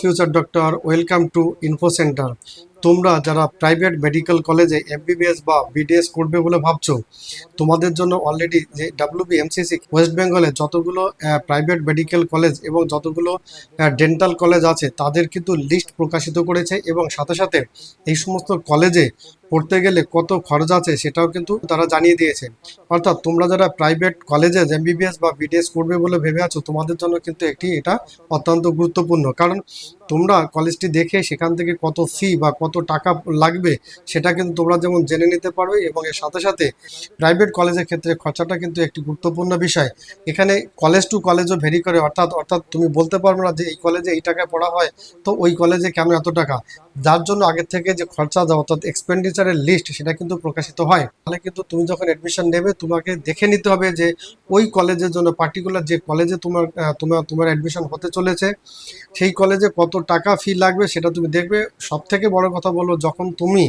future doctor welcome to info centre তোমরা যারা private medical কলেজে এমবিবিএস বা বিডিএস করবে বলে ভাবছ, তোমাদের জন্য অলরেডি যে ডাব্লিউবি এমসিসি ওয়েস্ট বেঙ্গলে যতগুলো প্রাইভেট মেডিকেল কলেজ এবং যতগুলো ডেন্টাল কলেজ আছে, তাদের কিন্তু লিস্ট প্রকাশিত করেছে এবং সাথে সাথে এই সমস্ত কলেজে পড়তে গেলে কত খরচ আছে সেটাও কিন্তু তারা জানিয়ে দিয়েছে। অর্থাৎ তোমরা যারা প্রাইভেট কলেজে এমবিবিএস বা বিডিএস করবে বলে ভেবে আছো, তোমাদের জন্য কিন্তু একটি এটা অত্যন্ত গুরুত্বপূর্ণ। কারণ তোমরা কলেজটি দেখে সেখান থেকে কত ফি বা কত টাকা লাগবে সেটা কিন্তু তোমরা যেমন জেনে নিতে পারবে এবং এর সাথে সাথে প্রাইভেট কলেজের ক্ষেত্রে খরচাটা কিন্তু একটি গুরুত্বপূর্ণ বিষয়। এখানে কলেজ টু কলেজও ভেরি করে, অর্থাৎ অর্থাৎ তুমি বলতে পারবে না যে এই কলেজে এই টাকায় পড়া হয়, তো ওই কলেজে কেন এত টাকা? যার জন্য আগের থেকে যে খরচা দেওয়া, অর্থাৎ এক্সপেন্ডিচারের লিস্ট সেটা কিন্তু প্রকাশিত হয়। তাহলে কিন্তু তুমি যখন অ্যাডমিশন নেবে, তোমাকে দেখে নিতে হবে যে ওই কলেজের জন্য পার্টিকুলার যে কলেজে তোমার তোমার তোমার অ্যাডমিশন হতে চলেছে, সেই কলেজে কত টাকা ফি লাগবে সেটা তুমি দেখবে। সব থেকে বড় বলব যখন তুমি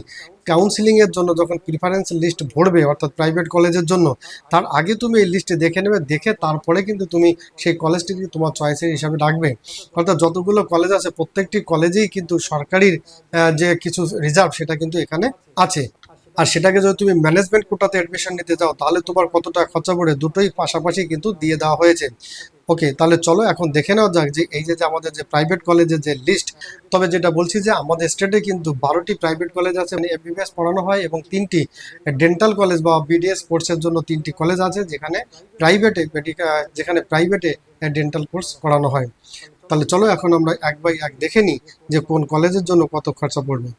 কাউন্সিলিং এর জন্য যখন প্রিফারেন্স লিস্ট ভরবে, অর্থাৎ প্রাইভেট কলেজের জন্য, তার আগে তুমি এই লিস্টে দেখে নেবে, দেখে তারপরে কিন্তু তুমি সেই কলেজটিকে তোমার চয়েসের হিসাবে রাখবে। অর্থাৎ যতগুলো কলেজ আছে, প্রত্যেকটি কলেজেই কিন্তু সরকারির যে কিছু রিজার্ভ সেটা কিন্তু এখানে আছে। আর সেটাকে যদি তুমি ম্যানেজমেন্ট কোটাতে অ্যাডমিশন নিতে যাও তাহলে তোমার কতটা খরচা পড়ে, দুটোই পাশাপাশি কিন্তু দিয়ে দেওয়া হয়েছে। ওকে, তাহলে চলো এখন দেখে নেওয়া যাক যে এই যে আমাদের যে প্রাইভেট কলেজের যে লিস্ট তবে যেটা বলছি যে আমাদের স্টেটে কিন্তু বারোটি প্রাইভেট কলেজ আছে মানে এমবিবিএস পড়ানো হয় এবং তিনটি ডেন্টাল কলেজ বা বিডিএস কোর্সের জন্য তিনটি কলেজ আছে যেখানে প্রাইভেটে যেখানে প্রাইভেটে ডেন্টাল কোর্স করানো হয়। তাহলে চলো এখন আমরা এক বাই এক দেখে নিই যে কোন কলেজের জন্য কত খরচা পড়বে।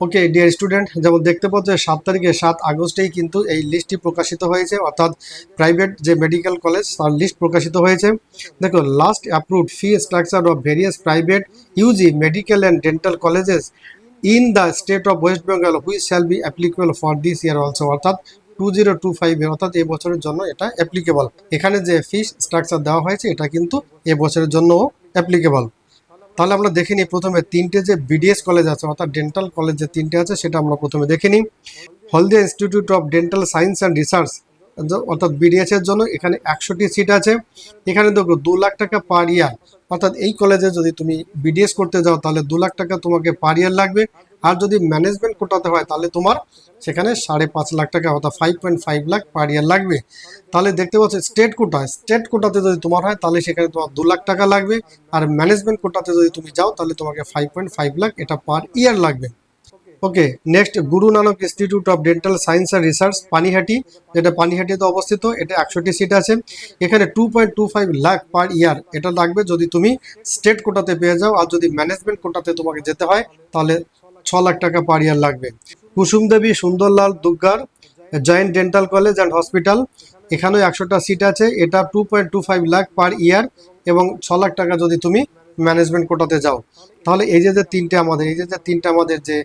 ওকে ডিয়ার স্টুডেন্ট যেমন দেখতে পাচ্ছ সাত তারিখে, সাত আগস্টেই কিন্তু এই লিস্টটি প্রকাশিত হয়েছে, অর্থাৎ প্রাইভেট যে মেডিকেল কলেজ তার লিস্ট প্রকাশিত হয়েছে। দেখো last approved fee structure of various private UG medical and dental colleges in the state of West Bengal which shall be applicable for this year also অর্থাৎ টু জিরো টু ফাইভ অর্থাৎ এই বছরের জন্য এটা applicable এখানে যে ফিস structure দেওয়া হয়েছে, এটা কিন্তু এ বছরের জন্যও অ্যাপ্লিকেবল তাহলে আমরা দেখে নিই প্রথমে তিনটে যে বিডিএস কলেজ আছে, অর্থাৎ ডেন্টাল কলেজ যে তিনটে আছে, সেটা আমরা প্রথমে দেখে নিই। Haldia institute of dental science and research অর্থাৎ বিডিএস এর জন্য এখানে একশোটি সিট আছে। এখানে দেখো দু লাখ টাকা পার ইয়ার অর্থাৎ এই কলেজে যদি তুমি বিডিএস করতে যাও, তাহলে দু লাখ টাকা তোমাকে পার ইয়ার লাগবে। আর যদি ম্যানেজমেন্ট কোটাতে হয়, তাহলে তোমার সেখানে সাড়ে পাঁচ লাখ টাকা, অর্থাৎ five point five lakh per year লাগবে। তাহলে দেখতে পাচ্ছ স্টেট কোটা স্টেট কোটাতে যদি তোমার হয়, তাহলে সেখানে তোমার দু লাখ টাকা লাগবে। আর ম্যানেজমেন্ট কোটাতে যদি তুমি যাও, তাহলে তোমাকে ফাইভ পয়েন্ট ফাইভ লাখ এটা পার ইয়ার লাগবে। Okay next Guru Nanak institute of dental science and research Panihati যেটা পানিহাটিতে অবস্থিত, এটা একশোটি সিট আছে। এখানে two point two five lakh per year এটা লাগবে। যদি তুমি স্টেট কোটাতে পেয়ে যাও, আর যদি ম্যানেজমেন্ট কোটাতে তোমাকে যেতে হয়, তাহলে ছ লাখ টাকা পার ইয়ার লাগবে। Kusum Devi, Sundarlal, Duggar, joint dental college and hospital, এখানেও একশোটা সিট আছে। এটা two point two five lakh per year এবং ছ লাখ টাকা যদি তুমি ম্যানেজমেন্ট কোটাতে যাও। তাহলে এই যে যে তিনটে আমাদের, এই যে যে তিনটে আমাদের যে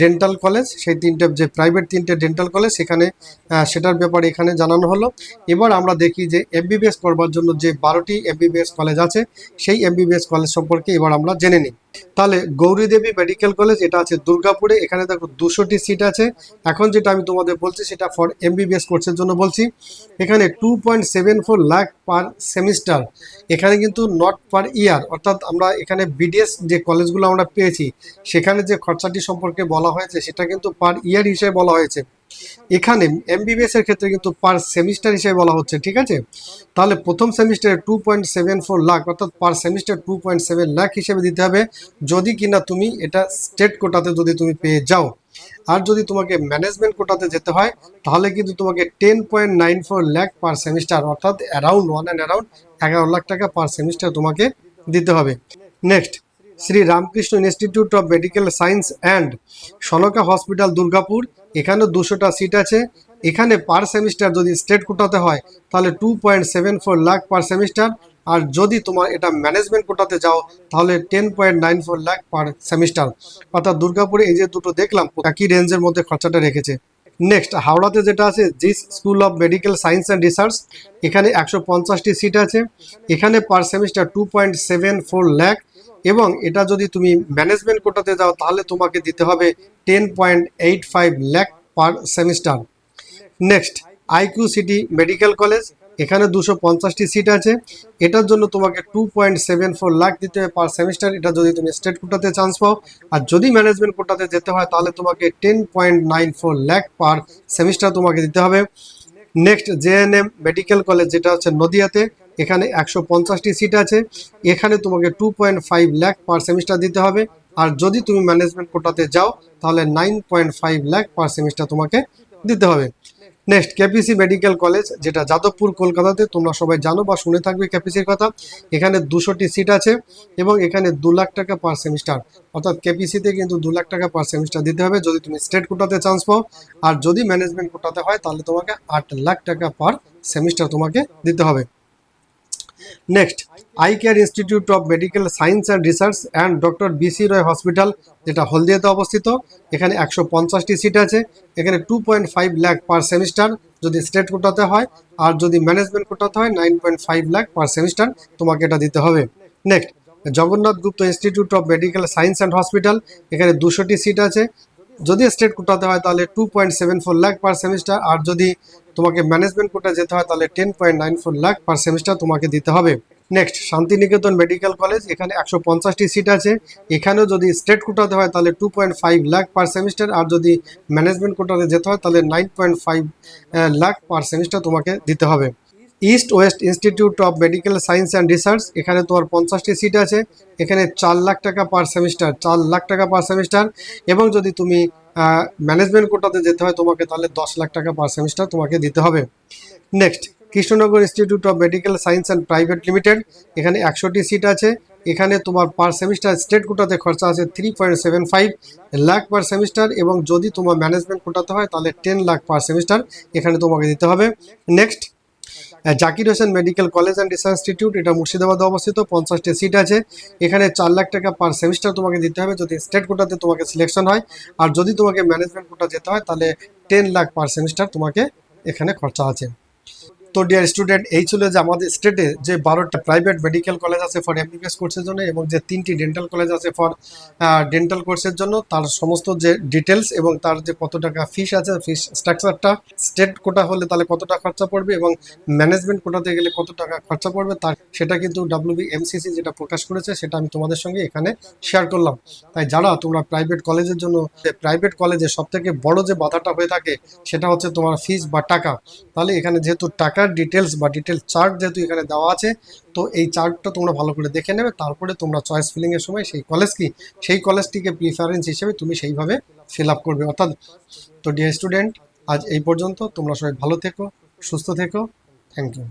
ডেন্টাল কলেজ সেই তিনটে যে প্রাইভেট তিনটে ডেন্টাল কলেজ সেখানে সেটার ব্যাপারে এখানে জানানো হলো। এবার আমরা দেখি যে এমবিবিএস করবার জন্য যে বারোটি এমবিবিএস কলেজ আছে, সেই এমবিবিএস কলেজ সম্পর্কে এবার আমরা জেনে নিই। তাহলে গৌরী দেবী মেডিকেল কলেজ এটা আছে দুর্গাপুরে, এখানে দেখো দুশোটি সিট আছে। এখন যেটা আমি তোমাদের বলছি, সেটা ফর এমবিবিএস কোর্সের জন্য বলছি। এখানে two point seven four lakh per semester এখানে কিন্তু নট পার ইয়ার অর্থাৎ আমরা এখানে বিডিএস যে কলেজগুলো আমরা পেয়েছি, সেখানে যে খরচাটি সম্পর্কে বলা হয়েছে, সেটা কিন্তু পার ইয়ার হিসেবে বলা হয়েছে। এখানে এমবিবিএস এর ক্ষেত্রে কিন্তু পার সেমিস্টার হিসেবে বলা হচ্ছে, ঠিক আছে? তাহলে প্রথম সেমিস্টারে two point seven four lakh অর্থাৎ per semester two point seven lakh হিসেবে দিতে হবে। যদি কিনা তুমি এটা স্টেট কোটাতে যদি তুমি পেয়ে যাও, আর যদি তোমাকে ম্যানেজমেন্ট কোটাতে যেতে হয়, তাহলে কিন্তু তোমাকে ten point nine four lakh per semester অর্থাৎ অ্যারাউন্ড ওয়ান অ্যান্ড অ্যারাউন্ড এগারো লাখ টাকা পার সেমিস্টার তোমাকে দিতে হবে। Next Shri Ramakrishna institute of medical science and Sanka hospital Durgapur. এখানেও দুশোটা সিট আছে। এখানে পার সেমিস্টার যদি স্টেট কোটাতে হয়, তাহলে two point seven four lakh per semester. আর যদি তোমার এটা ম্যানেজমেন্ট কোটাতে যাও, তাহলে ten point nine four lakh per semester. অর্থাৎ দুর্গাপুরে এই যে দুটো দেখলাম, একই রেঞ্জের মধ্যে খরচাটা রেখেছে। নেক্সট হাওড়াতে যেটা আছে JIS school of medical science and research এখানে একশো পঞ্চাশটি সিট আছে। এখানে per semester two point seven four lakh এবং এটা যদি তুমি ম্যানেজমেন্ট কোটাতে যাও, তাহলে তোমাকে দিতে হবে ten point eight five lakh per semester next IQ city medical college এখানে দুশো পঞ্চাশটি সিট আছে। এটার জন্য তোমাকে two point seven four lakh দিতে হবে পার সেমিস্টার এটা যদি তুমি স্টেট কোটাতে চান্স পাও। আর যদি ম্যানেজমেন্ট কোটাতে যেতে হয়, তাহলে তোমাকে ten point nine four lakh per semester তোমাকে দিতে হবে। নেক্সট জেএনএম মেডিকেল কলেজ যেটা হচ্ছে নদিয়াতে এখানে একশো পঞ্চাশটি সিট আছে। এখানে তোমাকে two point five lakh per semester দিতে হবে। আর যদি তুমি ম্যানেজমেন্ট কোটাতে যাও, তাহলে nine point five lakh per semester তোমাকে দিতে হবে। নেক্সট কেপিসি মেডিকেল কলেজ যেটা যাদবপুর, কলকাতাতে, তোমরা সবাই জানো বা শুনে থাকবে কেপিসির কথা। এখানে দুশোটি সিট আছে এবং এখানে দু লাখ টাকা পার সেমিস্টার অর্থাৎ কেপিসিতে কিন্তু দু লাখ টাকা পার সেমিস্টার দিতে হবে যদি তুমি স্টেট কোটাতে চান্স পাও। আর যদি ম্যানেজমেন্ট কোটাতে হয়, তাহলে তোমাকে আট লাখ টাকা পার সেমিস্টার তোমাকে দিতে হবে। Next I care institute of medical science and research and doctor B C Roy hospital যেটা হলদিয়াতে অবস্থিত। এখানে একশো পঞ্চাশটি সিট আছে। এখানে two point five lakh per semester যদি স্টেট কোটাতে হয়, আর যদি ম্যানেজমেন্ট কোটাতে হয় nine point five lakh per semester তোমাকে এটা দিতে হবে। Next Jagannath Gupta institute of medical science and hospital এখানে দুশোটি সিট আছে। যদি স্টেট কোটাতে হয়, তাহলে two point seven four lakh per semester আর যদি তোমাকে ম্যানেজমেন্ট কোটা যেতে হয়, তাহলে ten point nine four lakh per semester তোমাকে দিতে হবে। নেক্সট শান্তিনিকেতন মেডিকেল কলেজ এখানে একশো পঞ্চাশটি সিট আছে। এখানেও যদি স্টেট কোটাতে হয়, তাহলে two point five lakh per semester আর যদি ম্যানেজমেন্ট কোটাতে যেতে হয়, তাহলে nine point five lakh per semester তোমাকে দিতে হবে। East west institute of medical science and research এখানে তোমার পঞ্চাশটি সিট আছে, এখানে চার লাখ টাকা পার সেমিস্টার চার লাখ টাকা পার সেমিস্টার এবং যদি তুমি ম্যানেজমেন্ট কোটাতে যেতে হয়, তোমাকে তাহলে দশ লাখ টাকা পার সেমিস্টার তোমাকে দিতে হবে। Next Krishnanagar institute of medical science and private limited এখানে একশোটি সিট আছে, এখানে তোমার পার সেমিস্টার স্টেট কোটাতে খরচা আছে three point seven five lakh per semester এবং যদি তোমার ম্যানেজমেন্ট কোটাতে হয়, তাহলে টেন লাখ পার সেমিস্টার এখানে তোমাকে দিতে হবে। Next Zakir Hossain medical college and research institute, এটা মুর্শিদাবাদে অবস্থিত, পঞ্চাশটি সিট আছে। এখানে চার লাখ টাকা পার সেমিস্টার তোমাকে দিতে হবে, যদি স্টেট কোটাতে তোমাকে সিলেকশন হয়। আর যদি তোমাকে ম্যানেজমেন্ট কোটা যেতে হয়, তাহলে টেন লাখ পার সেমিস্টার তোমাকে এখানে খরচা আছে। তো ডিয়ার স্টুডেন্ট এই ছিল যে আমাদের স্টেটে যে বারোটা প্রাইভেট মেডিকেল কলেজ আছে ফর এমবিবিএস কোর্সের জন্য এবং যে তিনটি ডেন্টাল কলেজ আছে ফর ডেন্টাল কোর্সের জন্য, তার সমস্ত যে ডিটেলস এবং তার যে কত টাকা ফিস আছে ফিস স্ট্রাকচারটা স্টেট কোটা হলে তাহলে কত টাকা খরচা পড়বে এবং ম্যানেজমেন্ট কোটাতে গেলে কত টাকা খরচা পড়বে, তার, সেটা কিন্তু ডাব্লিউবি এমসিসি যেটা প্রকাশ করেছে, সেটা আমি তোমাদের সঙ্গে এখানে শেয়ার করলাম। তাই যারা তোমরা প্রাইভেট কলেজের জন্য প্রাইভেট কলেজে সব থেকে বড় যে বাধাটা হয়ে থাকে, সেটা হচ্ছে তোমার ফিস বা টাকা। তাহলে এখানে যেহেতু টাকার ডিটেলস বা ডিটেল চার্ট যেহেতু এখানে দেওয়া আছে, তো এই চার্টটা তোমরা ভালো করে দেখে নেবে, তারপরে তোমরা চয়েস ফিলিংয়ের সময় সেই কলেজ কি, সেই কলেজটিকে প্রিফারেন্স হিসেবে তুমি সেইভাবে ফিল আপ করবে। অর্থাৎ তো ডিয়ার স্টুডেন্ট আজ এই পর্যন্ত, তোমরা সবাই ভালো থেকো, সুস্থ থেকো থ্যাংক ইউ